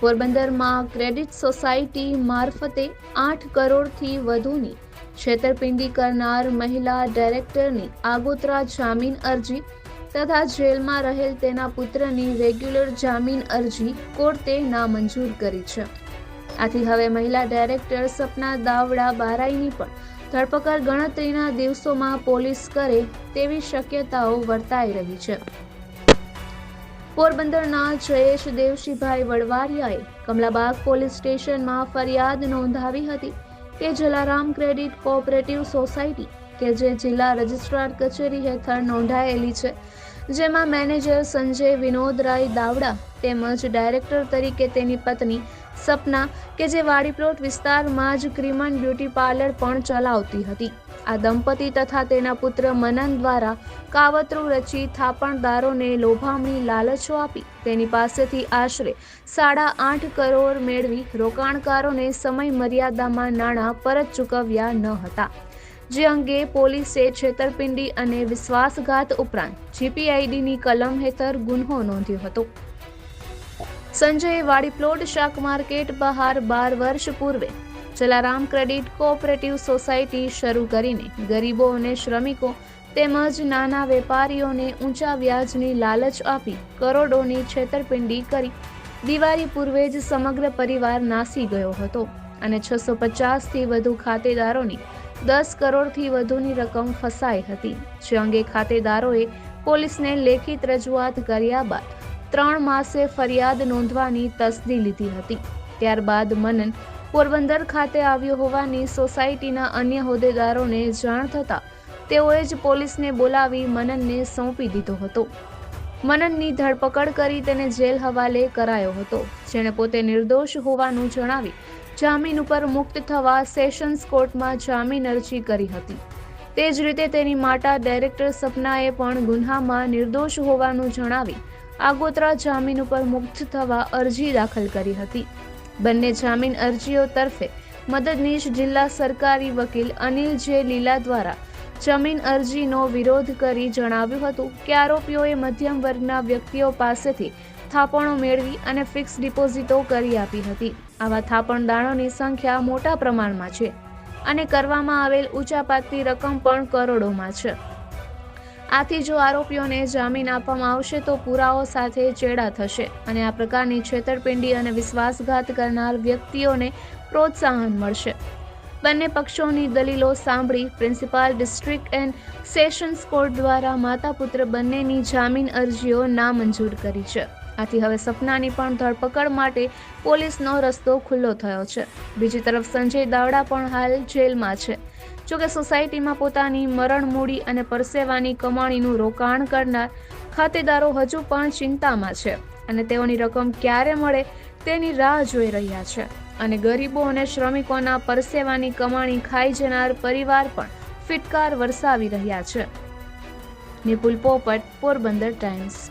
પોરબંદરમાં credit society મારફતે આઠ કરોડથી વધુની છેતરપિંડી કરનાર મહિલા ડાયરેક્ટરની આગોતરા જામીન અરજી તથા જેલમાં રહેલ તેના પુત્રની રેગ્યુલર જામીન અરજી કોર્ટે નામંજૂર કરી છે. આથી હવે મહિલા ડાયરેક્ટર સપના દાવડા બારાઈની પણ ધરપકડ ગણતરીના દિવસોમાં પોલીસ કરે તેવી શક્યતાઓ વર્તાઈ રહી છે. પોરબંદરના જયેશ દેવશીભાઈ વડવારિયાએ કમલાબાગ પોલીસ સ્ટેશનમાં ફરિયાદ નોંધાવી હતી કે જલારામ ક્રેડિટ કોઓપરેટિવ સોસાયટી કે જે જિલ્લા રજિસ્ટ્રાર કચેરી હેઠળ નોંધાયેલી છે જેમાં મેનેજર સંજય વિનોદરાય દાવડા તેમજ ડાયરેક્ટર તરીકે તેની પત્ની સપના કે જે વાડીપ્લોટ વિસ્તારમાં જ ક્રિમન બ્યુટી પાર્લર પણ ચલાવતી હતી. આ દંપતી તથા તેના પુત્ર મનન દ્વારા કાવતરું રચી થાપણદારોને લોભામણી લાલચો આપી તેની પાસેથી આશરે સાડા આઠ કરોડ મેળવી રોકાણકારોને સમય મર્યાદામાં નાણાં પરત ચૂકવ્યા ન હતા. જે અંગે પોલીસે છેતરપિંડી અને વિશ્વાસઘાત ઉપરાંત જીપીઆઈડીની કલમ હેઠળ ગુન્હો નોંધ્યો હતો. સંજયે વાડીપ્લોટ શાક માર્કેટ બહાર બાર વર્ષ પૂર્વે જલારામ ક્રેડિટ કોઓપરેટિવ સોસાયટી શરૂ કરીને ગરીબો અને શ્રમિકો તેમજ નાના વેપારીઓને ઊંચા વ્યાજની લાલચ આપી કરોડોની છેતરપિંડી કરી. દિવાળી પૂર્વે જ સમગ્ર પરિવાર નાસી ગયો હતો અને છસો પચાસથી વધુ ખાતેદારોની દસ કરોડથી વધુની રકમ ફસાઈ હતી. જે અંગે ખાતેદારોએ પોલીસને લેખિત રજૂઆત કર્યા બાદ ત્રણ માસે ફરિયાદ નોંધવાની તસદી લીધી હતી. ત્યારબાદ મનન પોરબંદર ખાતે આવ્યો હોવાની સોસાયટીના અન્ય હોદ્દેદારોને જાણ થતાં તેઓએ જ પોલીસને બોલાવી મનનને સોંપી દીધો હતો. મનનની ધરપકડ કરી તેને જેલ હવાલે કરાયો હતો, જેણે પોતે નિર્દોષ હોવાનું જણાવી જામીન ઉપર મુક્ત થવા સેશન્સ કોર્ટમાં જામીન અરજી કરી હતી. તે જ રીતે તેની માતા ડાયરેક્ટર સપનાએ પણ ગુન્હામાં નિર્દોષ હોવાનું જણાવી આગોતરા જામીન ઉપર મુક્ત થવા અરજી દાખલ કરી હતી. બંને જામીન અરજીઓ તરફે મદદનીશ જિલ્લા સરકારી વકીલ અનિલ જે લીલા દ્વારા જમીન અરજીનો વિરોધ કરી જણાવ્યું હતું કે આરોપીઓએ મધ્યમ વર્ગના વ્યક્તિઓ પાસેથી થાપણો મેળવી અને ફિક્સ ડિપોઝિટો કરી આપી હતી. આવા થાપણદારોની સંખ્યા મોટા પ્રમાણમાં છે અને કરવામાં આવેલ ઊંચા પાકતી રકમ પણ કરોડોમાં છે. આથી જો આરોપીઓને જામીન આપવામાં આવશે તો પુરાવો સાથે ચેડા થશે અને આ પ્રકારની છેતરપિંડી અને વિશ્વાસઘાત કરનાર વ્યક્તિઓને પ્રોત્સાહન મળશે. બંને પક્ષોની દલીલો સાંભળી principal district and sessions court દ્વારા માતા પુત્ર બંનેની જામીન અરજીઓ નામંજૂર કરી છે. આથી હવે સપનાની પણ ધરપકડ માટે પોલીસનો રસ્તો ખુલ્લો થયો છે. બીજી તરફ સંજય દાવડા પણ હાલ જેલમાં છે. જોકે સોસાયટીમાં પોતાની મરણ મૂડી અને પરસેવાની કમાણીનું રોકાણ કરનાર ખાતેદારો હજુ પણ ચિંતામાં છે અને તેઓની રકમ ક્યારે મળે તેની રાહ જોઈ રહ્યા છે. અને ગરીબો અને શ્રમિકોના પરસેવાની કમાણી ખાઈ જનાર પરિવાર પણ ફિટકાર વરસાવી રહ્યા છે. નિપુલ પોપટ, પોરબંદર ટાઈમ્સ.